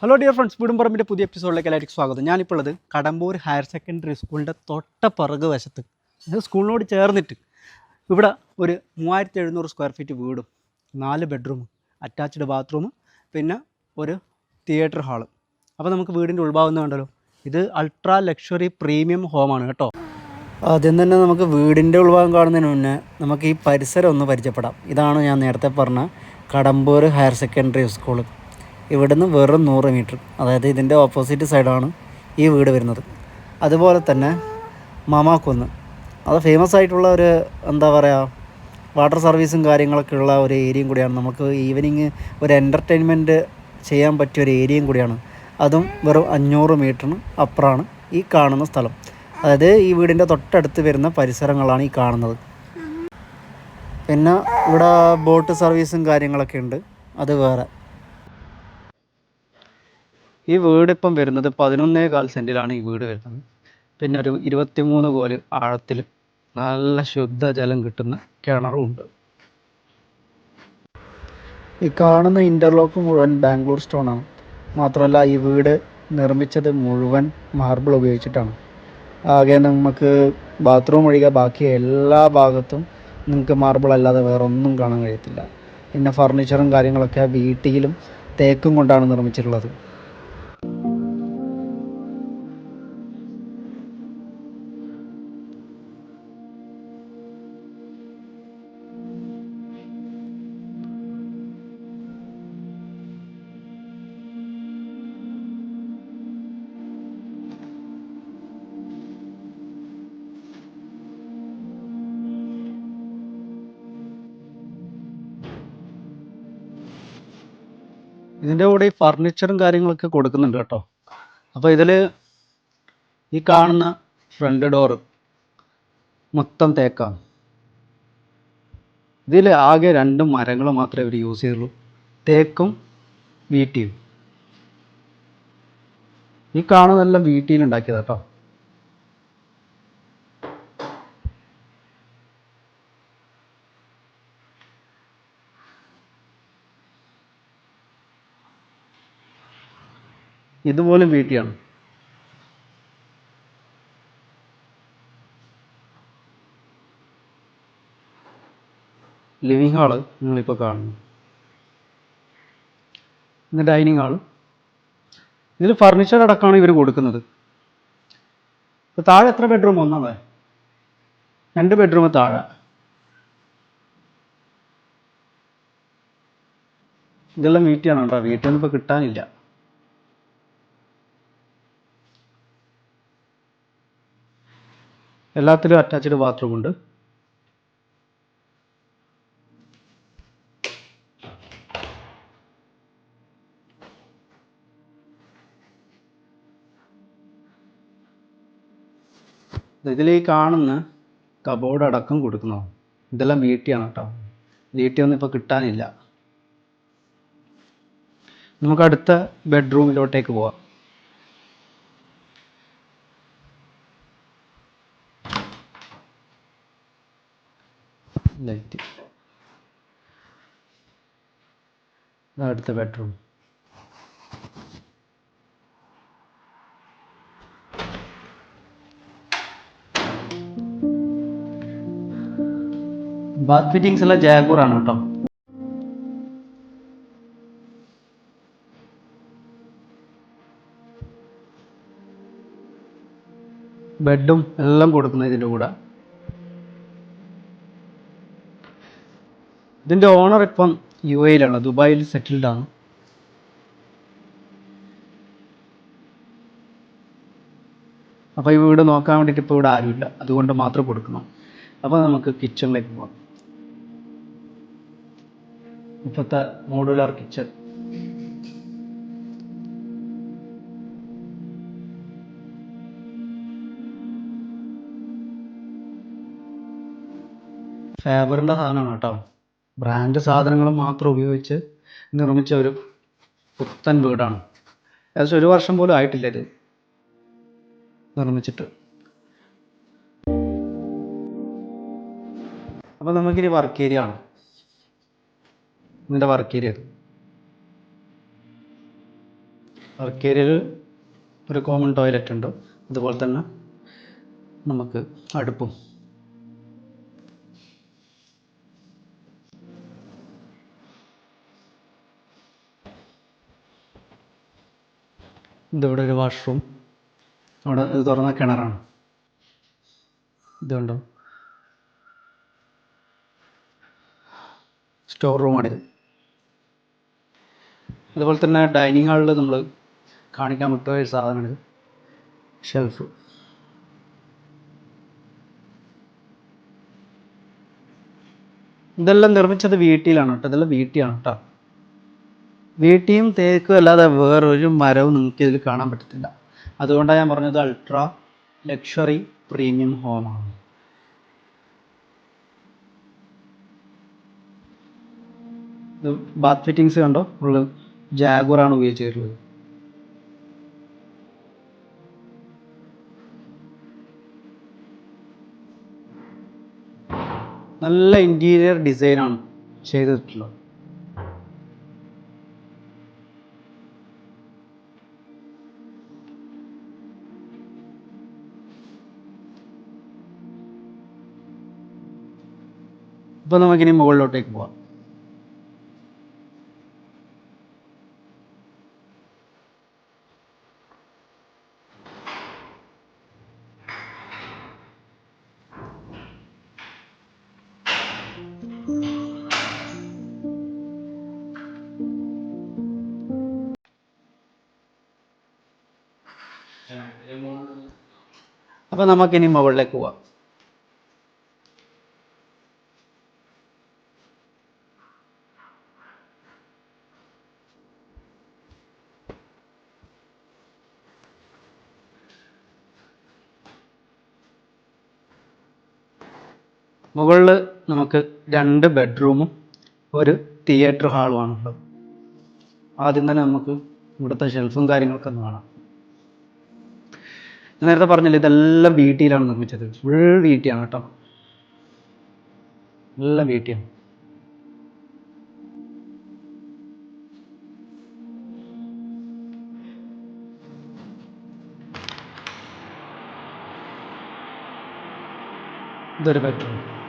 Hello dear friends വീടുംപറമ്പിന്റെ പുതിയ എപ്പിസോഡിലേക്ക് എല്ലാവർക്കും സ്വാഗതം. ഞാനിപ്പോൾ ഉള്ളത് കടമ്പൂർ ഹയർ സെക്കൻഡറി സ്കൂളിന്റെ തൊട്ട പിറക് വശത്ത് സ്കൂളിനോട് ചേർന്നിട്ട്. ഇവിടെ ഒരു മൂവായിരത്തി എഴുന്നൂറ് സ്ക്വയർ ഫീറ്റ് വീടും നാല് ബെഡ്റൂം അറ്റാച്ച്ഡ് ബാത്റൂമും പിന്നെ ഒരു തിയേറ്റർ ഹാൾ അപ്പോൾ നമുക്ക് വീടിന്റെ ഉൾഭാഗം എന്ന് കണ്ടല്ലോ. ഇത് അൾട്രാ ലക്ഷറി പ്രീമിയം ഹോമാണ് കേട്ടോ. ആദ്യം തന്നെ നമുക്ക് വീടിന്റെ ഉൾഭാഗം കാണുന്നതിന് മുന്നേ നമുക്ക് ഈ പരിസരം ഒന്ന് പരിചയപ്പെടാം. ഇതാണ് ഞാൻ നേരത്തെ പറഞ്ഞ കടമ്പൂർ ഹയർ സെക്കൻഡറി സ്കൂൾ ഇവിടുന്ന് വെറും നൂറ് മീറ്റർ. അതായത് ഇതിന്റെ ഓപ്പോസിറ്റ് സൈഡാണ് ഈ വീട് വരുന്നത്. അതുപോലെ തന്നെ മാമാക്കുന്ന്. അത് ഫേമസ് ആയിട്ടുള്ള ഒരു എന്താ പറയുക വാട്ടർ സർവീസും കാര്യങ്ങളൊക്കെ ഉള്ള ഒരു ഏരിയയും കൂടിയാണ്. നമുക്ക് ഈവനിങ് ഒരു എന്റർടൈൻമെന്റ് ചെയ്യാൻ പറ്റിയ ഒരു ഏരിയയും കൂടിയാണ്. അതും വെറും അഞ്ഞൂറ് മീറ്ററിന് അപ്പുറമാണ് ഈ കാണുന്ന സ്ഥലം. അതായത് ഈ വീടിന്റെ തൊട്ടടുത്ത് വരുന്ന പരിസരങ്ങളാണ് ഈ കാണുന്നത്. പിന്നെ ഇവിടെ ബോട്ട് സർവീസും കാര്യങ്ങളൊക്കെ ഉണ്ട്. അത് വേറെ. ഈ വീട് ഇപ്പം വരുന്നത് പതിനൊന്നേ കാൽ സെന്റിലാണ് ഈ വീട് വരുന്നത്. പിന്നെ ഒരു ഇരുപത്തിമൂന്ന് കോൽ ആഴത്തിൽ നല്ല ശുദ്ധജലം കിട്ടുന്ന കിണറും ഉണ്ട്. ഈ കാണുന്ന ഇന്റർലോക്ക് മുഴുവൻ ബാംഗ്ലൂർ സ്റ്റോൺ ആണ്. മാത്രമല്ല ഈ വീട് നിർമ്മിച്ചത് മുഴുവൻ മാർബിൾ ഉപയോഗിച്ചിട്ടാണ്. ആകെ നമുക്ക് ബാത്റൂം ഒഴികെ ബാക്കി എല്ലാ ഭാഗത്തും നിങ്ങൾക്ക് മാർബിൾ അല്ലാതെ വേറെ ഒന്നും കാണാൻ കഴിയത്തില്ല. പിന്നെ ഫർണിച്ചറും കാര്യങ്ങളൊക്കെ വീട്ടിലും തേക്കും കൊണ്ടാണ് നിർമ്മിച്ചിട്ടുള്ളത്. ഇതിന്റെ കൂടെ ഈ ഫർണിച്ചറും കാര്യങ്ങളൊക്കെ കൊടുക്കുന്നുണ്ട് കേട്ടോ. അപ്പോൾ ഇതിൽ ഈ കാണുന്ന ഫ്രണ്ട് ഡോറ് മൊത്തം തേക്കാണ്. ഇതിൽ ആകെ രണ്ട് മരങ്ങൾ മാത്രമേ ഇവർ യൂസ് ചെയ്തുള്ളൂ. തേക്കും വീട്ടിയും. ഈ കാണുന്നതെല്ലാം വീട്ടിൽ ഇതുപോലും വീട്ടിയാണ്. ലിവിങ് ഹാൾ നിങ്ങളിപ്പോൾ കാണുന്നു. ഇത് ഡൈനിങ് ഹാൾ ഇതിൽ ഫർണിച്ചർ അടക്കമാണ് ഇവർ കൊടുക്കുന്നത്. ഇപ്പോൾ താഴെ എത്ര ബെഡ്റൂം ഒന്നാമത്. രണ്ട് ബെഡ്റൂം താഴെ. ഇതെല്ലാം വീട്ടിലാണ് കേട്ടോ വീട്ടിൽ നിന്ന് ഇപ്പോൾ കിട്ടാനില്ല. എല്ലാത്തിലും അറ്റാച്ച്ഡ് ബാത്റൂം ഉണ്ട്. ഇതിൽ ഈ കാണുന്ന കബോർഡ് അടക്കം കൊടുക്കുന്നതാണ്. ഇതെല്ലാം വീട്ടിയാണ് കേട്ടോ വീട്ടിയൊന്നും ഇപ്പോൾ കിട്ടാനില്ല. നമുക്ക് അടുത്ത ബെഡ്റൂമിലോട്ടേക്ക് പോവാം. അടുത്ത ബെഡ്റൂം ബാത്ത് ഫിറ്റിങ്സ് എല്ലാം ജാഗൂർ ആണ് കേട്ടോ. ബെഡും എല്ലാം കൊടുക്കുന്നത് ഇതിന്റെ കൂടെ. ഇതിന്റെ ഓണർ ഇപ്പം യു എയിലാണ് ദുബായിൽ സെറ്റിൽഡ് ആണ്. അപ്പോൾ ഈ വീട് നോക്കാൻ വേണ്ടിയിട്ട് ഇപ്പോൾ ഇവിടെ ആരുമില്ല. അതുകൊണ്ട് മാത്രം കൊടുക്കണം. അപ്പോൾ നമുക്ക് കിച്ചണിലേക്ക് പോകാം ഇപ്പോഴത്തെ മോഡുലാർ കിച്ചൺ ഫേബറിന്റെ സാധനമാണ് കേട്ടോ. ബ്രാൻഡ് സാധനങ്ങൾ മാത്രം ഉപയോഗിച്ച് നിർമ്മിച്ച ഒരു പുത്തൻ വീടാണ്. ഏകദേശം ഒരു വർഷം പോലും ആയിട്ടില്ല ഇത് നിർമ്മിച്ചിട്ട്. അപ്പോൾ നമുക്കിനി വർക്ക് ഏരിയ ആണ്. ഇതിന്റെ വർക്ക് ഏരിയ വർക്ക് ഏരിയയിൽ ഒരു കോമൺ ടോയ്ലറ്റ് ഉണ്ട്. അതുപോലെ തന്നെ നമുക്ക് അടുപ്പും. ഇതിവിടെ ഒരു വാഷ്റൂം അവിടെ ഇത് തുറന്ന കിണറാണ്. ഇതുണ്ടോ? സ്റ്റോർ റൂമാണിത് അതുപോലെ തന്നെ ഡൈനിങ് ഹാളിൽ നമ്മൾ കാണിക്കാൻ വിട്ടുപോയ ഒരു സാധനമാണിത്. ഷെൽഫ് ഇതെല്ലാം നിർമ്മിച്ചത് വീട്ടിലാണ് കേട്ടോ. ഇതെല്ലാം വീട്ടിലാണ് കേട്ടോ. വീട്ടിയും തേക്കും അല്ലാതെ വേറൊരു മരവും നിങ്ങൾക്ക് ഇതിൽ കാണാൻ പറ്റത്തില്ല. അതുകൊണ്ടാണ് ഞാൻ പറഞ്ഞത് അൾട്രാ ലക്ഷറി പ്രീമിയം ഹോമാണ് ഇത് ബാത്ത് ഫിറ്റിങ്സ് കണ്ടോ? ഫുള്ള് ജാഗുറാണ് ഉപയോഗിച്ചിട്ടുള്ളത്. നല്ല ഇന്റീരിയർ ഡിസൈനാണ് ചെയ്തിട്ടുള്ളത്. ഇപ്പൊ നമുക്കിനി മുകളിലോട്ടേക്ക് പോവാം. അപ്പോൾ നമുക്കിനി മുകളിലേക്ക് പോവാം. മുകളിൽ നമുക്ക് രണ്ട് ബെഡ്റൂമും ഒരു തിയേറ്റർ ഹാളുമാണ് ഉള്ളത് ആദ്യം തന്നെ നമുക്ക് ഇവിടുത്തെ ഷെൽഫും കാര്യങ്ങളൊക്കെ ഒന്ന് കാണാം. ഞാൻ നേരത്തെ പറഞ്ഞില്ല ഇതെല്ലാം വീട്ടിലാണ് നിർമ്മിച്ചത്. ഫുൾ വീട്ടിയാണ് കേട്ടോ. എല്ലാം വീട്ടിയാണ്. ഇതൊരു ബെഡ്റൂം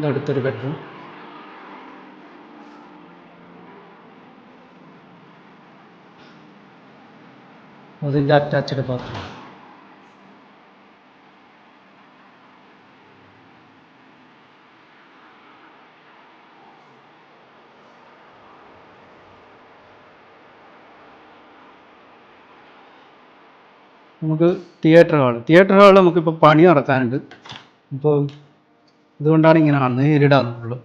ഇതടുത്തൊരു ബെഡ്റൂം അതിന്റെ അറ്റാച്ച്ഡ് ബാത്റൂം നമുക്ക് തിയേറ്റർ ഹാൾ തിയേറ്റർ ഹാൾ നമുക്കിപ്പോൾ പണി നടക്കാനുണ്ട് ഇപ്പോൾ ഇതുകൊണ്ടാണ് ഇങ്ങനെ നേരിടാറുള്ളൂ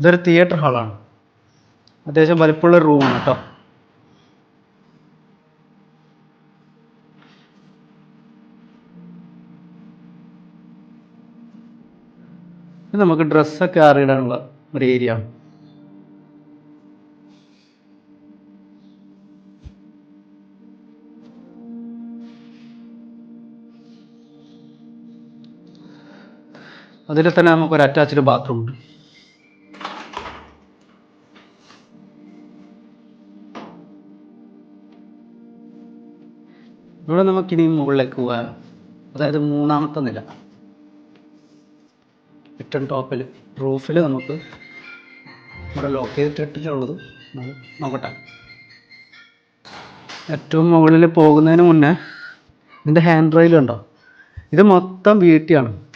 ഇതൊരു തിയേറ്റർ ഹാളാണ് അത്യാവശ്യം വലിപ്പമുള്ള റൂമാണ് കേട്ടോ ഇത് നമുക്ക് ഡ്രസ്സൊക്കെ അറിയിടാനുള്ള ഒരു ഏരിയ ആണ്. അതിൽ തന്നെ നമുക്ക് ഒരു അറ്റാച്ച്ഡ് ബാത്റൂം ഉണ്ട്. ഇവിടെ നമുക്കിനി മുകളിലേക്ക് പോവാം. അതായത് മൂന്നാമത്തെ നില. ഏറ്റവും ടോപ്പിൽ റൂഫിൽ നമുക്ക് ഇവിടെ ലോക്ക് ചെയ്തിട്ടിട്ടുള്ളത് നോക്കട്ടെ. ഏറ്റവും മുകളിൽ പോകുന്നതിന് മുന്നേ ഇതിന്റെ ഹാൻഡ് റെയിൽ ഉണ്ടോ? ഇത് മൊത്തം വീട്ടിയാണ്.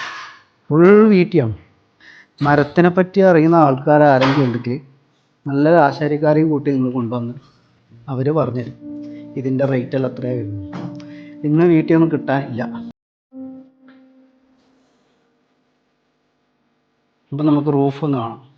ഫുൾ വീട്ടിയാണ്. മരത്തിനെ പറ്റി അറിയുന്ന ആൾക്കാർ ആരെങ്കിലും ഉണ്ടെങ്കിൽ നല്ല ആശാരിക്കാരെയും കൂട്ടി നിങ്ങൾ കൊണ്ടുവന്ന് അവർ പറഞ്ഞുതരും. ഇതിന്റെ റേറ്റ് എല്ലാം എത്രയാണ് വരുന്നത്. ഇന്ന് വീട്ടിൽ കിട്ടാനില്ല അപ്പം നമുക്ക് റൂഫ് ഒന്ന് കാണാം.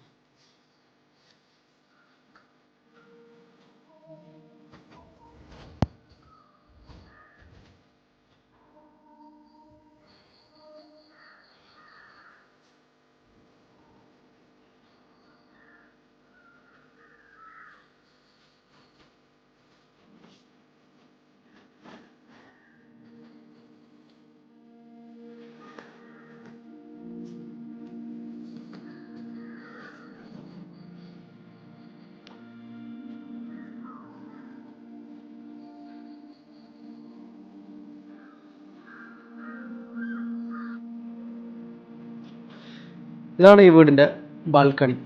ഇതാണ് ഈ വീടിന്റെ ബാൽക്കണി.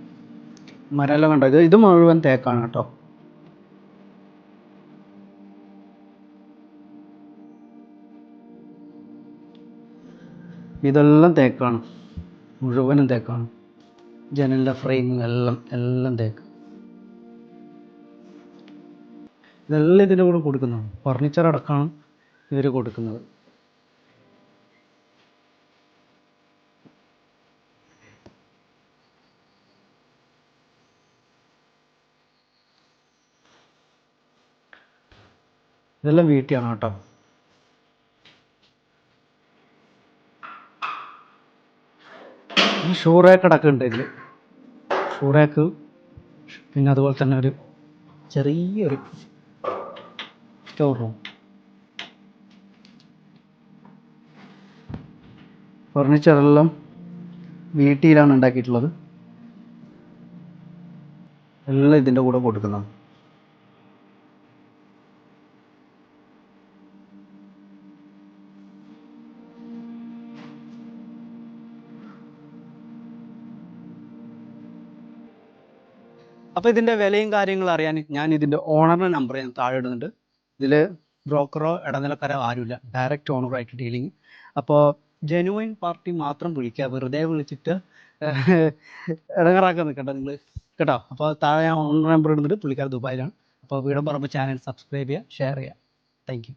മരമെല്ലാം കണ്ടോ? ഇത് മുഴുവൻ തേക്കാണ് കേട്ടോ. ഇതെല്ലാം തേക്കാണ്. മുഴുവനും തേക്കാണ്. ജനലിന്റെ ഫ്രെയിം എല്ലാം എല്ലാം തേക്ക്. ഇതെല്ലാം ഇതിന്റെ കൂടെ കൊടുക്കുന്നതാണ് ഫർണിച്ചർ അടക്കമാണ് ഇവർ കൊടുക്കുന്നത്. ഇതെല്ലാം വീട്ടിയാണ് കേട്ടോ? ഷൂ റാക്ക് അടക്കമുണ്ട് ഇതിൽ ഷൂ റാക്ക് പിന്നെ അതുപോലെ തന്നെ ഒരു ചെറിയൊരു സ്റ്റോർ റൂം. ഫർണിച്ചറെല്ലാം വീട്ടിലാണ് ഉണ്ടാക്കിയിട്ടുള്ളത്. എല്ലാം ഇതിന്റെ കൂടെ കൊടുക്കുന്നതാണ് അപ്പോൾ ഇതിന്റെ വിലയും കാര്യങ്ങളും അറിയാൻ ഞാൻ ഇതിന്റെ ഓണറിന്റെ നമ്പർ ഞാൻ താഴെ ഇടുന്നുണ്ട്. ഇതിൽ ബ്രോക്കറോ ഇടനിലക്കാരോ ആരുമില്ല. ഡയറക്റ്റ് ഓണറായിട്ട് ഡീലിങ് അപ്പോൾ ജനുവൈൻ പാർട്ടി മാത്രം വിളിക്കുക. വെറുതെ വിളിച്ചിട്ട് ഇടങ്ങറാക്കാൻ നിൽക്കണ്ട നിങ്ങൾ കേട്ടോ? അപ്പോൾ താഴെ ഞാൻ ഓണർ നമ്പർ ഇടുന്നുണ്ട്. പുള്ളിക്കാർ ദുബായിലാണ്. അപ്പോൾ വീടും പറമ്പ് ചാനൽ സബ്സ്ക്രൈബ് ചെയ്യുക ഷെയർ ചെയ്യുക. താങ്ക്